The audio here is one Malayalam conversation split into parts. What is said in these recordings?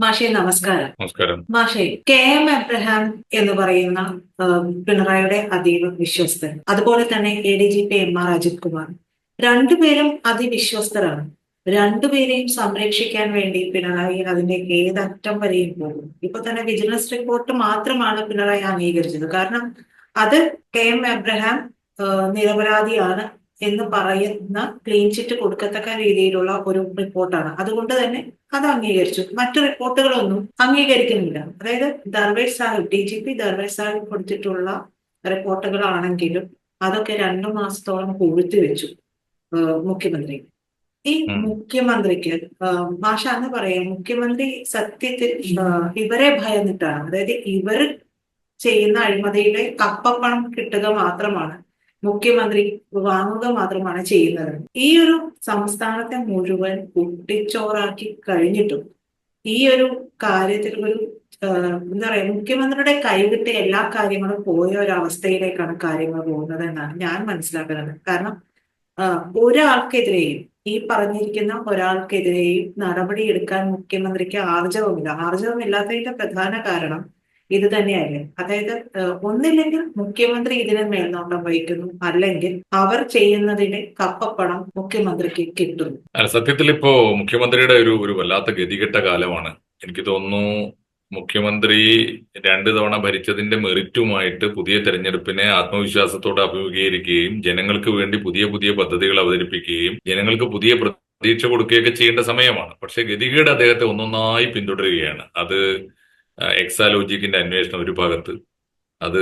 മാഷെ നമസ്കാരം. നമസ്കാരം. മാഷെ കെ എം എബ്രഹാം എന്ന് പറയുന്ന പിണറായിയുടെ അതീവ വിശ്വസ്തൻ. അതുപോലെ തന്നെ A D G P M R Ajith Kumar. രണ്ടുപേരും അതിവിശ്വസ്തരാണ്. രണ്ടുപേരെയും സംരക്ഷിക്കാൻ വേണ്ടി പിണറായി അതിന്റെ ഏതറ്റം വരെയും പോകും. ഇപ്പൊ തന്നെ വിജിലൻസ് റിപ്പോർട്ട് മാത്രമാണ് പിണറായി അംഗീകരിച്ചത്. കാരണം അത് കെ എം എബ്രഹാം നിരപരാധിയാണ്. എന്ന് പറയുന്ന ക്ലീൻ ചിറ്റ് കൊടുക്കത്തക്ക രീതിയിലുള്ള ഒരു റിപ്പോർട്ടാണ്. അതുകൊണ്ട് തന്നെ അത് അംഗീകരിച്ചു. മറ്റു റിപ്പോർട്ടുകളൊന്നും അംഗീകരിക്കുന്നില്ല. അതായത് Darvesh Saheb D G P Darvesh Saheb കൊടുത്തിട്ടുള്ള റിപ്പോർട്ടുകളാണെങ്കിലും അതൊക്കെ രണ്ടു മാസത്തോളം പൂഴ്ത്തി വെച്ചു മുഖ്യമന്ത്രി. ഈ. മുഖ്യമന്ത്രിക്ക് ഭാഷ എന്ന് പറയാം. മുഖ്യമന്ത്രി സത്യത്തിൽ ഇവരെ ഭയന്നിട്ടാണ്. അതായത് ഇവർ ചെയ്യുന്ന അഴിമതിയിലെ കപ്പപ്പണം കിട്ടുക മാത്രമാണ്. മുഖ്യമന്ത്രി വാങ്ങുക മാത്രമാണ് ചെയ്യുന്നത്. ഈ ഒരു സംസ്ഥാനത്തെ മുഴുവൻ കുട്ടിച്ചോറാക്കി കഴിഞ്ഞിട്ടും ഈ ഒരു കാര്യത്തിൽ ഒരു എന്താ പറയാ മുഖ്യമന്ത്രിയുടെ കൈവിട്ട് എല്ലാ കാര്യങ്ങളും പോയ ഒരു അവസ്ഥയിലേക്കാണ് കാര്യങ്ങൾ പോകുന്നത് എന്നാണ് ഞാൻ മനസ്സിലാക്കുന്നത്. കാരണം ഒരാൾക്കെതിരെയും ഈ പറഞ്ഞിരിക്കുന്ന ഒരാൾക്കെതിരെയും നടപടിയെടുക്കാൻ മുഖ്യമന്ത്രിക്ക് ആർജവമില്ല. ആർജവമില്ലാത്തതിന്റെ പ്രധാന കാരണം ഇത് തന്നെയല്ലേ അതായത് ഒന്നില്ലെങ്കിൽ മുഖ്യമന്ത്രി ഇതിനെ മേൽനോട്ടം വഹിക്കുന്നു. അല്ലെങ്കിൽ അവർ ചെയ്യുന്നതിന്റെ കപ്പപ്പണം മുഖ്യമന്ത്രിക്ക് കിട്ടുന്നു അല്ല സത്യത്തിൽ ഇപ്പോ മുഖ്യമന്ത്രിയുടെ ഒരു ഒരു വല്ലാത്ത ഗതികെട്ട കാലമാണ്. എനിക്ക് തോന്നുന്നു മുഖ്യമന്ത്രി രണ്ട് തവണ ഭരിച്ചതിന്റെ മെറിറ്റുമായിട്ട് പുതിയ തെരഞ്ഞെടുപ്പിനെ ആത്മവിശ്വാസത്തോടെ അഭിമുഖീകരിക്കുകയും ജനങ്ങൾക്ക് വേണ്ടി പുതിയ പുതിയ പദ്ധതികൾ അവതരിപ്പിക്കുകയും ജനങ്ങൾക്ക് പുതിയ പ്രതീക്ഷ കൊടുക്കുകയൊക്കെ ചെയ്യേണ്ട സമയമാണ്. പക്ഷെ ഗതികേട് അദ്ദേഹത്തെ ഒന്നൊന്നായി പിന്തുടരുകയാണ്. അത് എക്സാലോജിക്കിന്റെ അന്വേഷണം ഒരു ഭാഗത്ത്. അത്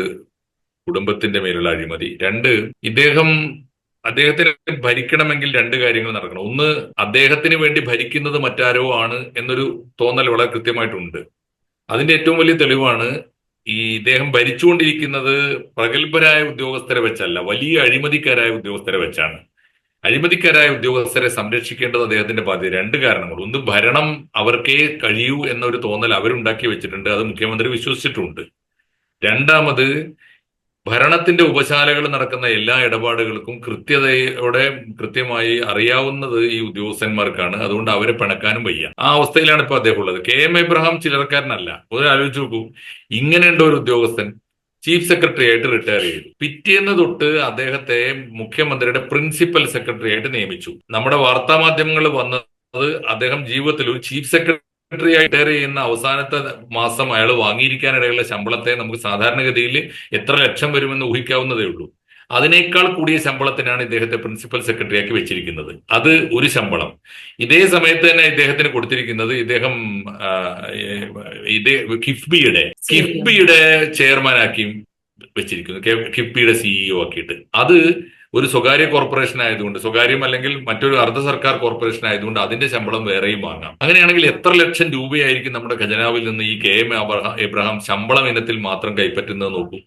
കുടുംബത്തിന്റെ മേലുള്ള അഴിമതി. രണ്ട് ഇദ്ദേഹം അദ്ദേഹത്തിന് ഭരിക്കണമെങ്കിൽ രണ്ട് കാര്യങ്ങൾ നടക്കണം. ഒന്ന് അദ്ദേഹത്തിന് വേണ്ടി ഭരിക്കുന്നത് മറ്റാരോ ആണ് എന്നൊരു തോന്നൽ വളരെ കൃത്യമായിട്ടുണ്ട്. അതിന്റെ ഏറ്റവും വലിയ തെളിവാണ് ഈ ഇദ്ദേഹം ഭരിച്ചുകൊണ്ടിരിക്കുന്നത് പ്രഗത്ഭരായ ഉദ്യോഗസ്ഥരെ വെച്ചല്ല വലിയ അഴിമതിക്കാരായ ഉദ്യോഗസ്ഥരെ വെച്ചാണ്. അഴിമതിക്കാരായ ഉദ്യോഗസ്ഥരെ സംരക്ഷിക്കേണ്ടത് അദ്ദേഹത്തിന്റെ ബാധ്യത രണ്ട് കാരണങ്ങൾ. ഒന്ന് ഭരണം അവർക്കേ കഴിയൂ എന്നൊരു തോന്നൽ അവരുണ്ടാക്കി വെച്ചിട്ടുണ്ട്. അത് മുഖ്യമന്ത്രി വിശ്വസിച്ചിട്ടുണ്ട്. രണ്ടാമത് ഭരണത്തിന്റെ ഉപശാലകൾ നടക്കുന്ന എല്ലാ ഇടപാടുകൾക്കും കൃത്യതയോടെ കൃത്യമായി അറിയാവുന്നത് ഈ ഉദ്യോഗസ്ഥന്മാർക്കാണ്. അതുകൊണ്ട് അവരെ പിണക്കാനും വയ്യ. ആ അവസ്ഥയിലാണ് ഇപ്പൊ അദ്ദേഹം ഉള്ളത്. കെ എം എബ്രഹാം ചിലർക്കാരനല്ല. ഒന്ന് ആലോചിച്ച് നോക്കൂ. ഇങ്ങനെയുണ്ട് ഒരു ഉദ്യോഗസ്ഥൻ. ചീഫ് സെക്രട്ടറി ആയിട്ട് റിട്ടയർ ചെയ്തു. പിറ്റേന്ന് തൊട്ട് അദ്ദേഹത്തെ മുഖ്യമന്ത്രിയുടെ പ്രിൻസിപ്പൽ സെക്രട്ടറി ആയിട്ട് നിയമിച്ചു. നമ്മുടെ വാർത്താ മാധ്യമങ്ങൾ വന്നത് അദ്ദേഹം ജീവിതത്തിൽ ഒരു ചീഫ് സെക്രട്ടറി ആയി റിട്ടയർ ചെയ്യുന്ന അവസാനത്തെ മാസം അയാൾ വാങ്ങിയിരിക്കാനിടയുള്ള ശമ്പളത്തെ നമുക്ക് സാധാരണഗതിയിൽ എത്ര ലക്ഷം വരുമെന്ന് ഊഹിക്കാവുന്നതേ ഉള്ളൂ. അതിനേക്കാൾ കൂടിയ ശമ്പളത്തിനാണ് ഇദ്ദേഹത്തെ പ്രിൻസിപ്പൽ സെക്രട്ടറി ആക്കി വെച്ചിരിക്കുന്നത്. അത് ഒരു ശമ്പളം. ഇതേ സമയത്ത് തന്നെ ഇദ്ദേഹത്തിന് കൊടുത്തിരിക്കുന്നത് ഇദ്ദേഹം കിഫ്ബിയുടെ കിഫ്ബിയുടെ ചെയർമാനാക്കിയും വെച്ചിരിക്കുന്നു. കിഫ്ബിയുടെ സിഇഒ ആക്കിയിട്ട്. അത് ഒരു സ്വകാര്യ കോർപ്പറേഷൻ ആയതുകൊണ്ട് സ്വകാര്യം അല്ലെങ്കിൽ മറ്റൊരു അർദ്ധ സർക്കാർ കോർപ്പറേഷൻ ആയതുകൊണ്ട് അതിന്റെ ശമ്പളം വേറെയും വാങ്ങാം. അങ്ങനെയാണെങ്കിൽ എത്ര ലക്ഷം രൂപയായിരിക്കും നമ്മുടെ ഖജനാവിൽ നിന്ന് ഈ കെ എം എബ്രഹാം ശമ്പളം ഇനത്തിൽ മാത്രം കൈപ്പറ്റുന്നത് നോക്കൂ.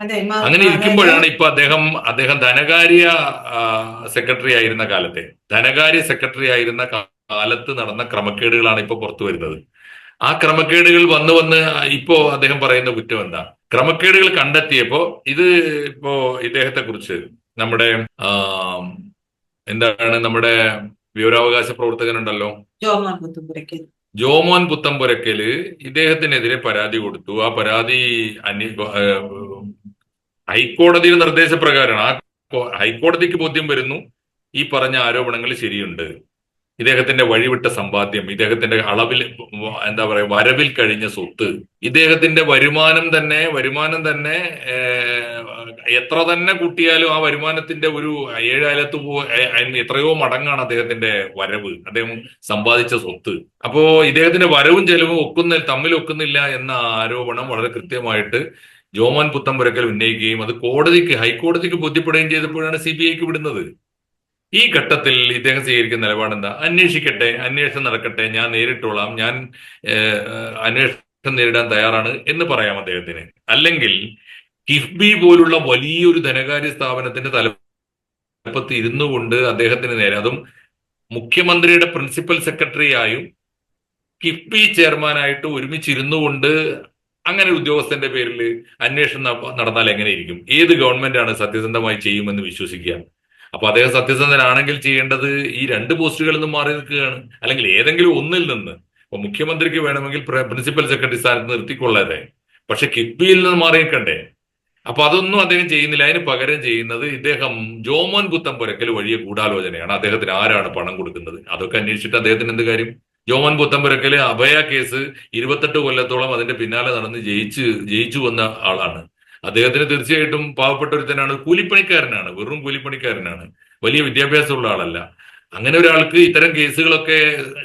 അങ്ങനെ ഇരിക്കുമ്പോഴാണ് ഇപ്പൊ അദ്ദേഹം അദ്ദേഹം ധനകാര്യ സെക്രട്ടറി ആയിരുന്ന കാലത്തെ. ധനകാര്യ സെക്രട്ടറി ആയിരുന്ന കാലത്ത് നടന്ന ക്രമക്കേടുകളാണ് ഇപ്പൊ പുറത്തു വരുന്നത്. ആ ക്രമക്കേടുകൾ വന്ന് വന്ന് ഇപ്പോ അദ്ദേഹം പറയുന്ന കുറ്റം എന്താ? ക്രമക്കേടുകൾ കണ്ടെത്തിയപ്പോ ഇത് ഇപ്പോ ഇദ്ദേഹത്തെ കുറിച്ച് നമ്മുടെ എന്താണ് നമ്മുടെ വിവരാവകാശ പ്രവർത്തകനുണ്ടല്ലോ? ജോമോൻ പുത്തമ്പുരക്കൽ ഇദ്ദേഹത്തിനെതിരെ പരാതി കൊടുത്തു. ആ പരാതി അന്വേ ഹൈക്കോടതിയുടെ നിർദ്ദേശപ്രകാരമാണ്. ആ ഹൈക്കോടതിക്ക് ബോധ്യം വരുന്നു ഈ പറഞ്ഞ ആരോപണങ്ങൾ ശരിയുണ്ട്. ഇദ്ദേഹത്തിന്റെ വഴിവിട്ട സമ്പാദ്യം ഇദ്ദേഹത്തിന്റെ അളവിൽ എന്താ പറയുക വരവിൽ കഴിഞ്ഞ സ്വത്ത് ഇദ്ദേഹത്തിന്റെ വരുമാനം തന്നെ വരുമാനം തന്നെ എത്ര തന്നെ കൂട്ടിയാലും ആ വരുമാനത്തിന്റെ ഒരു ഏഴായാലത്ത് പോ എത്രയോ മടങ്ങാണ് അദ്ദേഹത്തിന്റെ വരവ് അദ്ദേഹം സമ്പാദിച്ച സ്വത്ത്. അപ്പോ ഇദ്ദേഹത്തിന്റെ വരവും ചെലവും ഒക്കുന്ന തമ്മിൽ ഒക്കുന്നില്ല എന്ന ആരോപണം വളരെ കൃത്യമായിട്ട് ജോമോൻ പുത്തമ്പുരക്കൽ ഉന്നയിക്കുകയും അത് കോടതിക്ക് ഹൈക്കോടതിക്ക് ബോധ്യപ്പെടുകയും ചെയ്തപ്പോഴാണ് സി ബി ഐക്ക് വിടുന്നത്. ഈ ഘട്ടത്തിൽ ഇദ്ദേഹം സ്വീകരിക്കുന്ന നിലപാടെന്താ? അന്വേഷിക്കട്ടെ അന്വേഷണം നടക്കട്ടെ ഞാൻ നേരിട്ടോളാം ഞാൻ അന്വേഷണം നേരിടാൻ തയ്യാറാണ് എന്ന് പറയാം അദ്ദേഹത്തിന്. അല്ലെങ്കിൽ കിഫ്ബി പോലുള്ള വലിയൊരു ധനകാര്യ സ്ഥാപനത്തിന്റെ തലപ്പത്ത് ഇരുന്നു കൊണ്ട് അദ്ദേഹത്തിന് നേരെ അതും മുഖ്യമന്ത്രിയുടെ പ്രിൻസിപ്പൽ സെക്രട്ടറിയായും കിഫ്ബി ചെയർമാനായിട്ട് ഒരുമിച്ചിരുന്നു കൊണ്ട് അങ്ങനെ ഉദ്യോഗസ്ഥന്റെ പേരിൽ അന്വേഷണം നട- നടന്നാൽ എങ്ങനെയിരിക്കും ഏത് ഗവൺമെന്റാണ് സത്യസന്ധമായി ചെയ്യുമെന്ന് വിശ്വസിക്കുക? അപ്പൊ അദ്ദേഹം സത്യസന്ധനാണെങ്കിൽ ചെയ്യേണ്ടത് ഈ രണ്ട് പോസ്റ്റുകളിൽ നിന്ന് മാറി നിൽക്കുകയാണ്. അല്ലെങ്കിൽ ഏതെങ്കിലും ഒന്നിൽ നിന്ന്. ഇപ്പൊ മുഖ്യമന്ത്രിക്ക് വേണമെങ്കിൽ പ്രിൻസിപ്പൽ സെക്രട്ടറി സ്ഥാനത്ത് നിർത്തിക്കൊള്ളാതെ പക്ഷെ കിഫ്ബിയിൽ നിന്ന് മാറിയിരിക്കണ്ടേ അപ്പൊ അതൊന്നും അദ്ദേഹം ചെയ്യുന്നില്ല. അതിന് പകരം ചെയ്യുന്നത് ഇദ്ദേഹം ജോമോൻ പുത്തമ്പുരക്കൽ വഴിയ ഗൂഢാലോചനയാണ്. അദ്ദേഹത്തിന് ആരാണ് പണം കൊടുക്കുന്നത്? അതൊക്കെ അന്വേഷിച്ചിട്ട് അദ്ദേഹത്തിന് എന്ത് കാര്യം? ജോമോൻ പുത്തമ്പുരക്കൽ അഭയ കേസ് ഇരുപത്തെട്ട് കൊല്ലത്തോളം അതിന്റെ പിന്നാലെ നടന്ന് ജയിച്ച് ജയിച്ചു വന്ന ആളാണ്. അദ്ദേഹത്തിന് തീർച്ചയായിട്ടും പാവപ്പെട്ട ഒരുത്തനാണ് കൂലിപ്പണിക്കാരനാണ്. വെറും കൂലിപ്പണിക്കാരനാണ്. വലിയ വിദ്യാഭ്യാസമുള്ള ആളല്ല. അങ്ങനെ ഒരാൾക്ക് ഇത്തരം കേസുകളൊക്കെ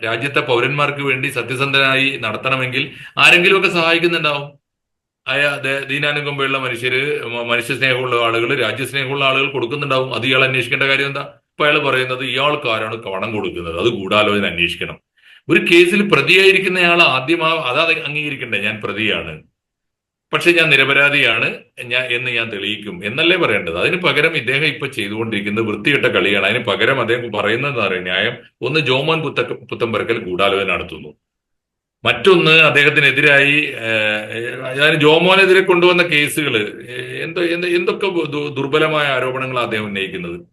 രാജ്യത്തെ പൗരന്മാർക്ക് വേണ്ടി സത്യസന്ധനായി നടത്തണമെങ്കിൽ ആരെങ്കിലുമൊക്കെ സഹായിക്കുന്നുണ്ടാവും. അയ ദീനാനുകമ്പയുള്ള മനുഷ്യര് മനുഷ്യ സ്നേഹമുള്ള ആളുകൾ രാജ്യസ്നേഹമുള്ള ആളുകൾ കൊടുക്കുന്നുണ്ടാവും. അത് ഇയാൾ അന്വേഷിക്കേണ്ട കാര്യം എന്താ? അപ്പൊ അയാൾ പറയുന്നത് ഇയാൾക്കാരാണ് പണം കൊടുക്കുന്നത്. അത് ഗൂഢാലോചന അന്വേഷിക്കണം. ഒരു കേസിൽ പ്രതിയായിരിക്കുന്നയാൾ ആദ്യം അത് അംഗീകരിക്കണ്ടേ? ഞാൻ പ്രതിയാണ്. പക്ഷെ ഞാൻ നിരപരാധിയാണ്. ഞാൻ എന്ന് ഞാൻ തെളിയിക്കും. എന്നല്ലേ പറയേണ്ടത്? അതിന് പകരം ഇദ്ദേഹം ഇപ്പൊ ചെയ്തുകൊണ്ടിരിക്കുന്നത് വൃത്തിയിട്ട കളിയാണ്. അതിന് പകരം അദ്ദേഹം പറയുന്നത് ന്യായം ഒന്ന് ജോമോൻ പുത്ത പുത്തമ്പരക്കൽ ഗൂഢാലോചന നടത്തുന്നു. മറ്റൊന്ന് അദ്ദേഹത്തിനെതിരായി അതായത് ജോമോനെതിരെ കൊണ്ടുവന്ന കേസുകൾ എന്തോ എന്തൊക്കെ ദുർബലമായ ആരോപണങ്ങളാണ് അദ്ദേഹം ഉന്നയിക്കുന്നത്?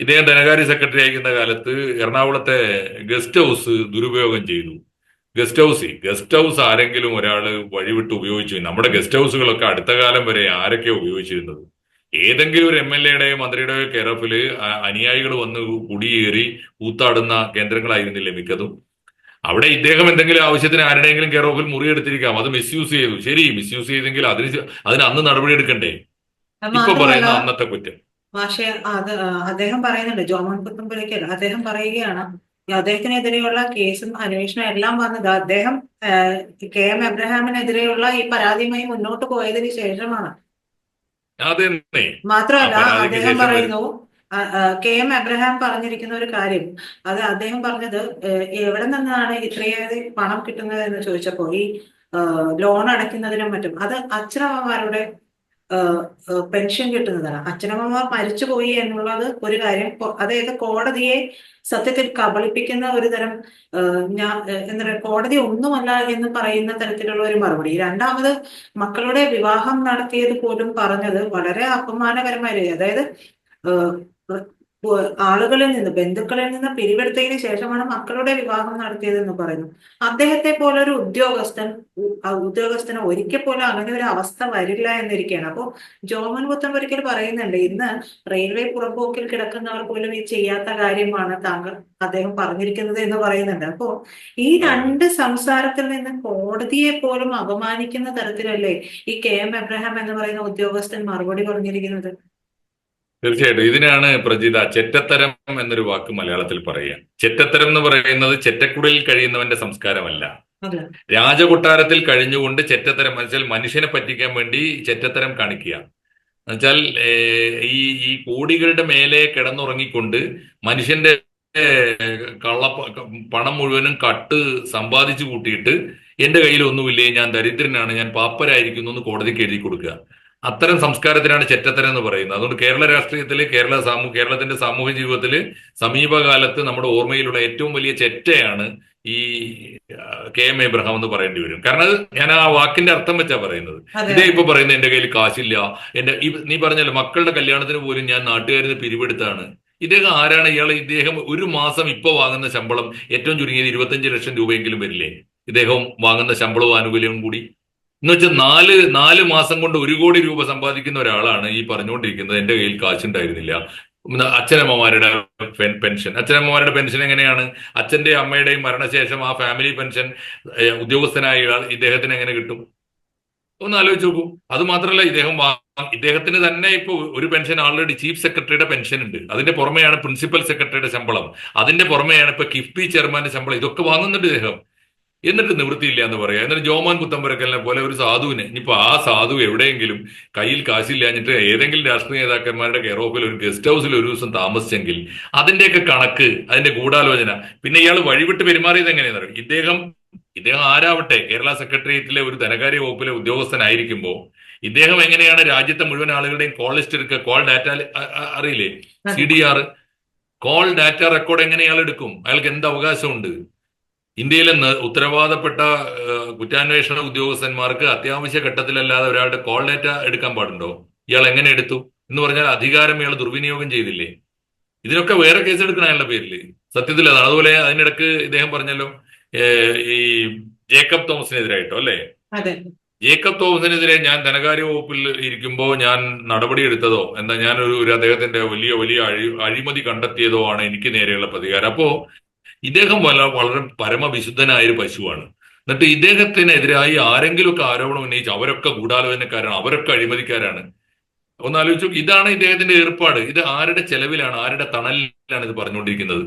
ഇദ്ദേഹം ധനകാര്യ സെക്രട്ടറി ആയിരിക്കുന്ന കാലത്ത് എറണാകുളത്തെ ഗസ്റ്റ് ഹൗസ് ദുരുപയോഗം ചെയ്തു. ഗസ്റ്റ് ഹൗസ് ഗസ്റ്റ് ഹൗസ് ആരെങ്കിലും ഒരാൾ വഴിവിട്ട് ഉപയോഗിച്ചു. നമ്മുടെ ഗസ്റ്റ് ഹൗസുകളൊക്കെ അടുത്ത കാലം വരെ ആരൊക്കെ ഉപയോഗിച്ചിരുന്നത്? ഏതെങ്കിലും ഒരു എം എൽ എയുടെയോ മന്ത്രിയുടെയോ കെയറഫിൽ അനുയായികൾ വന്ന് കുടിയേറി കൂത്താടുന്ന കേന്ദ്രങ്ങളായിരുന്നില്ലേ മിക്കതും? അവിടെ ഇദ്ദേഹം എന്തെങ്കിലും ആവശ്യത്തിന് ആരുടെയെങ്കിലും കെയർ ഓഫിൽ മുറിയെടുത്തിരിക്കാം. അത് മിസ്യൂസ് ചെയ്തു. ശരി മിസ്യൂസ് ചെയ്തെങ്കിൽ അതിന് അതിന് അന്ന് നടപടി എടുക്കണ്ടേ? അത് ഇപ്പൊ പറയുന്ന അന്നത്തെ കുറ്റം. പക്ഷേ അത് അദ്ദേഹം പറയുന്നുണ്ട് ജോമോൻ പുത്തമ്പുരയ്ക്കൽ. അദ്ദേഹം പറയുകയാണ് അദ്ദേഹത്തിനെതിരെയുള്ള കേസും അന്വേഷണം എല്ലാം വന്നത് അദ്ദേഹം കെ എം എബ്രഹാമിനെതിരെയുള്ള ഈ പരാതിയുമായി മുന്നോട്ട് പോയതിനു ശേഷമാണ്. മാത്രമല്ല അദ്ദേഹം പറയുന്നു കെ എം എബ്രഹാം പറഞ്ഞിരിക്കുന്ന ഒരു കാര്യം അത് അദ്ദേഹം പറഞ്ഞത് എവിടെ നിന്നാണ് ഇത്രയേറെ പണം കിട്ടുന്നത് എന്ന് ചോദിച്ചപ്പോൾ ഈ ലോൺ അടയ്ക്കുന്നതിനും മറ്റും അത് അച്ഛനമ്മമാരുടെ പെൻഷൻ കിട്ടുന്നതാണ്. അച്ഛനമ്മമാർ മരിച്ചുപോയി എന്നുള്ളത് ഒരു കാര്യം. അതായത് കോടതിയെ സത്യത്തിൽ കബളിപ്പിക്കുന്ന ഒരു തരം ഞാൻ എന്താ പറയുക കോടതി ഒന്നുമല്ല എന്ന് പറയുന്ന തരത്തിലുള്ള ഒരു മറുപടി. രണ്ടാമത് മക്കളുടെ വിവാഹം നടത്തിയത് പോലും പറഞ്ഞത് വളരെ അപമാനകരമായ രീതി അതായത് ആളുകളിൽ നിന്ന് ബന്ധുക്കളിൽ നിന്ന് പിരിവെടുത്തതിന് ശേഷമാണ് മക്കളുടെ വിവാഹം നടത്തിയതെന്ന് പറയുന്നു. അദ്ദേഹത്തെ പോലെ ഒരു ഉദ്യോഗസ്ഥൻ ഉദ്യോഗസ്ഥന് ഒരിക്കൽ പോലും അങ്ങനെ ഒരു അവസ്ഥ വരില്ല എന്നിരിക്കുകയാണ്. അപ്പോൾ ജോമൻ പുത്തമ്പൊരിക്കൽ പറയുന്നുണ്ട് ഇന്ന് റെയിൽവേ പുറമ്പോക്കിൽ കിടക്കുന്നവർ പോലും ഈ ചെയ്യാത്ത കാര്യമാണ് താങ്കൾ അദ്ദേഹം പറഞ്ഞിരിക്കുന്നത് എന്ന് പറയുന്നുണ്ട്. അപ്പോ ഈ രണ്ട് സംസാരത്തിൽ നിന്ന് കോടതിയെ പോലും അപമാനിക്കുന്ന തരത്തിലല്ലേ ഈ കെ എം എബ്രഹാം എന്ന് പറയുന്ന ഉദ്യോഗസ്ഥൻ മറുപടി പറഞ്ഞിരിക്കുന്നത്? തീർച്ചയായിട്ടും. ഇതിനാണ് പ്രജിത ചെറ്റത്തരം എന്നൊരു വാക്ക് മലയാളത്തിൽ പറയുക. ചെറ്റത്തരം എന്ന് പറയുന്നത് ചെറ്റക്കുടലിൽ കഴിയുന്നവന്റെ സംസ്കാരമല്ല. രാജകൊട്ടാരത്തിൽ കഴിഞ്ഞുകൊണ്ട് ചെറ്റത്തരം എന്നുവെച്ചാൽ മനുഷ്യനെ പറ്റിക്കാൻ വേണ്ടി ചെറ്റത്തരം കാണിക്കുക. എന്നുവെച്ചാൽ ഈ ഈ കോടികളുടെ മേലെ കിടന്നുറങ്ങിക്കൊണ്ട് മനുഷ്യന്റെ കള്ള പണം മുഴുവനും കട്ട് സമ്പാദിച്ചു കൂട്ടിയിട്ട് എന്റെ കയ്യിൽ ഒന്നുമില്ലേ? ഞാൻ ദരിദ്രനാണ്. ഞാൻ പാപ്പരായിരിക്കുന്നു എന്ന് കോടതിക്ക് എഴുതി കൊടുക്കുക. അത്തരം സംസ്കാരത്തിനാണ് ചെറ്റത്തരം എന്ന് പറയുന്നത്. അതുകൊണ്ട് കേരള രാഷ്ട്രീയത്തിൽ കേരള സാമൂ കേരളത്തിന്റെ സാമൂഹ്യ ജീവിതത്തിൽ സമീപകാലത്ത് നമ്മുടെ ഓർമ്മയിലുള്ള ഏറ്റവും വലിയ ചെറ്റയാണ് ഈ കെ എം എബ്രഹാം എന്ന് പറയേണ്ടി വരും. കാരണം അത് ഞാൻ ആ വാക്കിന്റെ അർത്ഥം വെച്ചാ പറയുന്നത്. ഇതേ ഇപ്പൊ പറയുന്നത് എന്റെ കയ്യിൽ കാശില്ല. എന്റെ ഈ നീ പറഞ്ഞല്ലോ മക്കളുടെ കല്യാണത്തിന് പോലും ഞാൻ നാട്ടുകാരിൽ നിന്ന് പിരിവെടുത്താണ്. ഇദ്ദേഹം ആരാണ്? ഇയാൾ ഇദ്ദേഹം ഒരു മാസം ഇപ്പൊ വാങ്ങുന്ന ശമ്പളം ഏറ്റവും ചുരുങ്ങിയത് ഇരുപത്തഞ്ച് ലക്ഷം രൂപയെങ്കിലും വരില്ലേ? ഇദ്ദേഹം വാങ്ങുന്ന ശമ്പളവും ആനുകൂല്യവും കൂടി എന്ന് വെച്ചാൽ നാല് നാല് മാസം കൊണ്ട് ഒരു കോടി രൂപ സമ്പാദിക്കുന്ന ഒരാളാണ് ഈ പറഞ്ഞുകൊണ്ടിരിക്കുന്നത്. എന്റെ കയ്യിൽ കാശുണ്ടായിരുന്നില്ല. അച്ഛനമ്മമാരുടെ പെൻഷൻ. അച്ഛനമ്മമാരുടെ പെൻഷൻ എങ്ങനെയാണ്? അച്ഛന്റെ അമ്മയുടെയും മരണശേഷം ആ ഫാമിലി പെൻഷൻ ഉദ്യോഗസ്ഥനായ ഇദ്ദേഹത്തിന് എങ്ങനെ കിട്ടും? ഒന്ന് ആലോചിച്ച് നോക്കൂ. അത് മാത്രമല്ല ഇദ്ദേഹം ഇദ്ദേഹത്തിന് തന്നെ ഇപ്പൊ ഒരു പെൻഷൻ ആൾറെഡി ചീഫ് സെക്രട്ടറിയുടെ പെൻഷൻ ഉണ്ട്. അതിന്റെ പുറമെയാണ് പ്രിൻസിപ്പൽ സെക്രട്ടറിയുടെ ശമ്പളം. അതിന്റെ പുറമെയാണ് ഇപ്പൊ കിഫ്ബി ചെയർമാന്റെ ശമ്പളം. ഇതൊക്കെ വാങ്ങുന്നുണ്ട് ഇദ്ദേഹം. എന്നിട്ട് നിവൃത്തിയില്ല എന്ന് പറയാം. എന്നിട്ട് ജോമാൻ കുത്തമ്പരക്കലിനെ പോലെ ഒരു സാധുവിനെ. ഇനിയിപ്പോ ആ സാധു എവിടെയെങ്കിലും കയ്യിൽ കാശില്ലാഞ്ഞിട്ട് ഏതെങ്കിലും രാഷ്ട്രീയ നേതാക്കന്മാരുടെ കെയർ ഓഫിൽ ഒരു ഗസ്റ്റ് ഹൗസിൽ ഒരു ദിവസം താമസിച്ചെങ്കിൽ അതിന്റെയൊക്കെ കണക്ക് അതിന്റെ ഗൂഢാലോചന പിന്നെ ഇയാൾ വഴിവിട്ട് പെരുമാറിയത് എങ്ങനെയാണെന്ന് പറയും ഇദ്ദേഹം ഇദ്ദേഹം ആരാവട്ടെ? കേരള സെക്രട്ടേറിയറ്റിലെ ഒരു ധനകാര്യ വകുപ്പിലെ ഉദ്യോഗസ്ഥനായിരിക്കുമ്പോൾ ഇദ്ദേഹം എങ്ങനെയാണ് രാജ്യത്തെ മുഴുവൻ ആളുകളുടെയും കോൾ ലിസ്റ്റ് എടുക്കുക കോൾ ഡാറ്റ അറിയില്ലേ? C D R call data record എങ്ങനെ അയാൾ എടുക്കും? അയാൾക്ക് എന്ത് അവകാശമുണ്ട്? ഇന്ത്യയിലെ ഉത്തരവാദപ്പെട്ട കുറ്റാന്വേഷണ ഉദ്യോഗസ്ഥന്മാർക്ക് അത്യാവശ്യ ഘട്ടത്തിലല്ലാതെ ഒരാളുടെ കോൾ ഡേറ്റ എടുക്കാൻ പാടുണ്ടോ? ഇയാൾ എങ്ങനെ എടുത്തു? എന്ന് പറഞ്ഞാൽ അധികാരം ഇയാൾ ദുർവിനിയോഗം ചെയ്തില്ലേ? ഇതിനൊക്കെ വേറെ കേസ് എടുക്കണം അയാളുടെ പേരിൽ സത്യത്തിൽ അതാണ്. അതുപോലെ അതിനിടക്ക് ഇദ്ദേഹം പറഞ്ഞല്ലോ ഈ ജേക്കബ് തോമസിനെതിരായിട്ടോ അല്ലേ? ജേക്കബ് തോമസിനെതിരെ ഞാൻ ധനകാര്യ വകുപ്പിൽ ഇരിക്കുമ്പോൾ ഞാൻ നടപടി എടുത്തതോ എന്താ ഞാൻ ഒരു ഒരു അദ്ദേഹത്തിന്റെ വലിയ വലിയ അഴി അഴിമതി കണ്ടെത്തിയതോ ആണ് എനിക്ക് നേരെയുള്ള പ്രതികാരം. അപ്പോ ഇദ്ദേഹം വല്ല വളരെ പരമവിശുദ്ധനായ ഒരു പശുവാണ്. എന്നിട്ട് ഇദ്ദേഹത്തിനെതിരായി ആരെങ്കിലുമൊക്കെ ആരോപണം ഉന്നയിച്ച് അവരൊക്കെ ഗൂഢാലോചനക്കാരാണ് അവരൊക്കെ അഴിമതിക്കാരാണ്. ഒന്ന് ആലോചിച്ചു ഇതാണ് ഇദ്ദേഹത്തിന്റെ ഏർപ്പാട്. ഇത് ആരുടെ ചെലവിലാണ് ആരുടെ തണലിലാണ് ഇത് പറഞ്ഞുകൊണ്ടിരിക്കുന്നത്?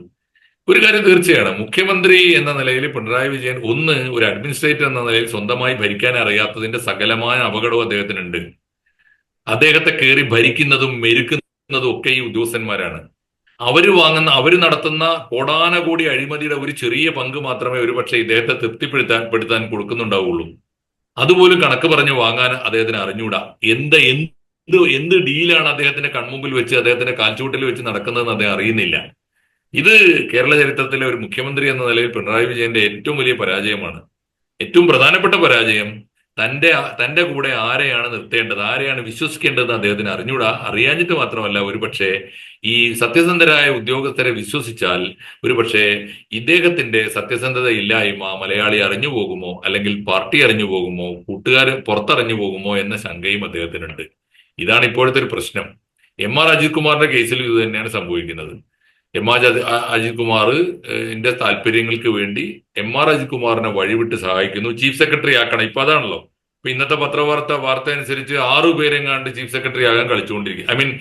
ഒരു കാര്യം തീർച്ചയാണ് മുഖ്യമന്ത്രി എന്ന നിലയിൽ പിണറായി വിജയൻ ഒന്ന് ഒരു അഡ്മിനിസ്ട്രേറ്റർ എന്ന നിലയിൽ സ്വന്തമായി ഭരിക്കാൻ അറിയാത്തതിന്റെ സകലമായ അപകടവും അദ്ദേഹത്തിനുണ്ട്. അദ്ദേഹത്തെ കയറി ഭരിക്കുന്നതും മെരുക്കുന്നതും ഒക്കെ ഈ ഉദ്യോഗസ്ഥന്മാരാണ്. അവർ വാങ്ങുന്ന അവർ നടത്തുന്ന കോടാനകോടി അഴിമതിയുടെ ഒരു ചെറിയ പങ്ക് മാത്രമേ ഒരുപക്ഷെ ഇദ്ദേഹത്തെ തൃപ്തിപ്പെടുത്താൻ പെടുത്താൻ കൊടുക്കുന്നുണ്ടാവുള്ളൂ. അതുപോലും കണക്ക് പറഞ്ഞ് വാങ്ങാൻ അദ്ദേഹത്തിന് അറിഞ്ഞൂടാ. എന്ത് എന്ത് എന്ത് ഡീലാണ് അദ്ദേഹത്തിന്റെ കൺമുമ്പിൽ വെച്ച് അദ്ദേഹത്തിന്റെ കാൽച്ചുവട്ടിൽ വെച്ച് നടക്കുന്നതെന്ന് അദ്ദേഹം അറിയുന്നില്ല. ഇത് കേരള ചരിത്രത്തിലെ ഒരു മുഖ്യമന്ത്രി എന്ന നിലയിൽ പിണറായി വിജയന്റെ ഏറ്റവും വലിയ പരാജയമാണ്. ഏറ്റവും പ്രധാനപ്പെട്ട പരാജയം തന്റെ തന്റെ കൂടെ ആരെയാണ് നിർത്തേണ്ടത്? ആരെയാണ് വിശ്വസിക്കേണ്ടത് അദ്ദേഹത്തിന് അറിഞ്ഞൂടാ. അറിയാഞ്ഞിട്ട് മാത്രമല്ല ഒരുപക്ഷെ ഈ സത്യസന്ധരായ ഉദ്യോഗസ്ഥരെ വിശ്വസിച്ചാൽ ഒരുപക്ഷെ ഇദ്ദേഹത്തിന്റെ സത്യസന്ധത ഇല്ലായ്മ മലയാളി അറിഞ്ഞു പോകുമോ? അല്ലെങ്കിൽ പാർട്ടി അറിഞ്ഞു പോകുമോ? കൂട്ടുകാർ പുറത്തറിഞ്ഞു പോകുമോ എന്ന ശങ്കയും അദ്ദേഹത്തിനുണ്ട്. ഇതാണ് ഇപ്പോഴത്തെ ഒരു പ്രശ്നം. എം ആർ അജിത് കുമാറിന്റെ കേസിൽ ഇത് തന്നെയാണ് സംഭവിക്കുന്നത്. എം ആർ അജിത് കുമാർ എന്റെ താല്പര്യങ്ങൾക്ക് വേണ്ടി എം ആർ അജിത് കുമാറിനെ വഴിവിട്ട് സഹായിക്കുന്നു. ചീഫ് സെക്രട്ടറി ആക്കണം. ഇപ്പൊ അതാണല്ലോ. ഇപ്പൊ ഇന്നത്തെ പത്രവാർത്ത വാർത്ത അനുസരിച്ച് ആറു പേരെങ്ങാണ്ട് ചീഫ് സെക്രട്ടറി ആകാൻ കളിച്ചുകൊണ്ടിരിക്കും I mean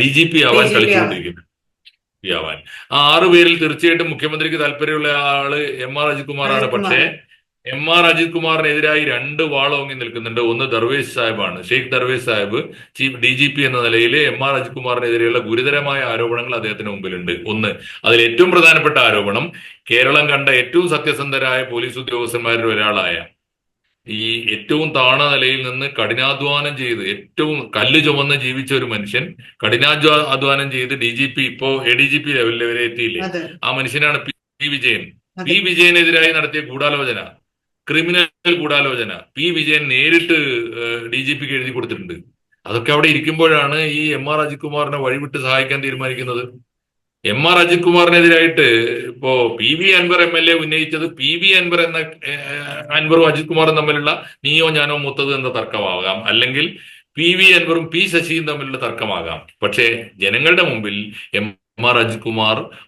D G P ആവാൻ കളിച്ചുകൊണ്ടിരിക്കുന്നു. ആവാൻ. ആ ആറു പേരിൽ തീർച്ചയായിട്ടും മുഖ്യമന്ത്രിക്ക് താല്പര്യമുള്ള ആൾ എം ആർ അജിത് കുമാറാണ് പക്ഷേ എം ആർ അജിത് കുമാറിനെതിരായി രണ്ട് വാളോങ്ങി നിൽക്കുന്നുണ്ട്. ഒന്ന് Darvesh സാഹിബാണ്. Sheikh Darvesh Saheb chief D G P എന്ന നിലയിൽ എം ആർ അജിത് കുമാറിനെതിരെയുള്ള ഗുരുതരമായ ആരോപണങ്ങൾ അദ്ദേഹത്തിന് മുമ്പിലുണ്ട്. ഒന്ന് അതിൽ ഏറ്റവും പ്രധാനപ്പെട്ട ആരോപണം കേരളം കണ്ട ഏറ്റവും സത്യസന്ധരായ പോലീസ് ഉദ്യോഗസ്ഥന്മാരിൽ ഒരാളായ ഈ ഏറ്റവും താണ നിലയിൽ നിന്ന് കഠിനാധ്വാനം ചെയ്ത് ഏറ്റവും കല്ല് ചുമന്ന് ജീവിച്ച ഒരു മനുഷ്യൻ കഠിനാധ്വാ അധ്വാനം ചെയ്ത് ഡി ജി പി ഇപ്പോ എ ഡി ജി പി ലെവലിൽ വരെ എത്തിയില്ലേ? ആ മനുഷ്യനാണ് പി. വിജയൻ. പി. വിജയനെതിരായി നടത്തിയ ഗൂഢാലോചന. ക്രിമിനൽ ഗൂഢാലോചന. പി. വിജയൻ നേരിട്ട് ഡി ജി പിക്ക് എഴുതി കൊടുത്തിട്ടുണ്ട്. അതൊക്കെ അവിടെ ഇരിക്കുമ്പോഴാണ് ഈ എം ആർ അജിത് കുമാറിനെ വഴിവിട്ട് സഹായിക്കാൻ തീരുമാനിക്കുന്നത്. എം ആർ അജിത് കുമാറിനെതിരായിട്ട് ഇപ്പോ P V Anvar M L A ഉന്നയിച്ചത് പി വി അൻവർ എന്ന അൻവറും അജിത് കുമാറും തമ്മിലുള്ള നീയോ ഞാനോ മൂത്തത് എന്ന തർക്കമാകാം. അല്ലെങ്കിൽ പി വി അൻവറും പി ശശിയും തമ്മിലുള്ള തർക്കമാകാം. പക്ഷേ ജനങ്ങളുടെ മുമ്പിൽ എം ആർ അജിത്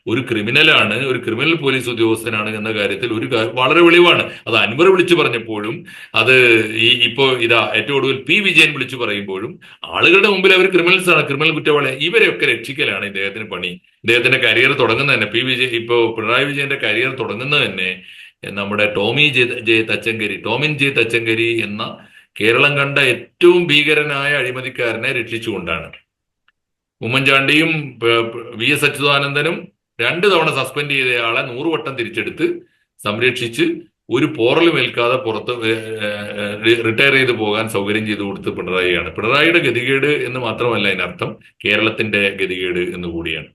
ഒരു ക്രിമിനലാണ് ഒരു ക്രിമിനൽ പോലീസ് ഉദ്യോഗസ്ഥനാണ് എന്ന കാര്യത്തിൽ ഒരു വളരെ വെളിവാണ്. അത് അൻവർ വിളിച്ചു പറഞ്ഞപ്പോഴും അത് ഈ ഇപ്പോ ഇതാ ഏറ്റവും ഒടുവിൽ പി വിജയൻ വിളിച്ചു പറയുമ്പോഴും ആളുകളുടെ മുമ്പിൽ അവർ ക്രിമിനൽസ് ആണ് ക്രിമിനൽ കുറ്റവാളി. ഇവരെയൊക്കെ രക്ഷിക്കലാണ് ഇദ്ദേഹത്തിന് പണി. ഇദ്ദേഹത്തിന്റെ കരിയർ തുടങ്ങുന്നത് തന്നെ പി വിജയൻ ഇപ്പോ പിണറായി വിജയന്റെ കരിയർ തുടങ്ങുന്നത് തന്നെ നമ്മുടെ Tomy J J Thachankary Tomin J Thachankary എന്ന കേരളം കണ്ട ഏറ്റവും ഭീകരനായ അഴിമതിക്കാരനെ രക്ഷിച്ചുകൊണ്ടാണ്. ഉമ്മൻചാണ്ടിയും വി എസ് അച്യുതാനന്ദനും രണ്ട് തവണ സസ്പെൻഡ് ചെയ്തയാളെ നൂറുവട്ടം തിരിച്ചെടുത്ത് സംരക്ഷിച്ച് ഒരു പോറലും ഏൽക്കാതെ പുറത്ത് റിട്ടയർ ചെയ്ത് പോകാൻ സൗകര്യം ചെയ്തു കൊടുത്ത് പിണറായിയാണ്. പിണറായിയുടെ ഗതികേട് എന്ന് മാത്രമല്ല അതിനർത്ഥം കേരളത്തിന്റെ ഗതികേട് എന്ന് കൂടിയാണ്.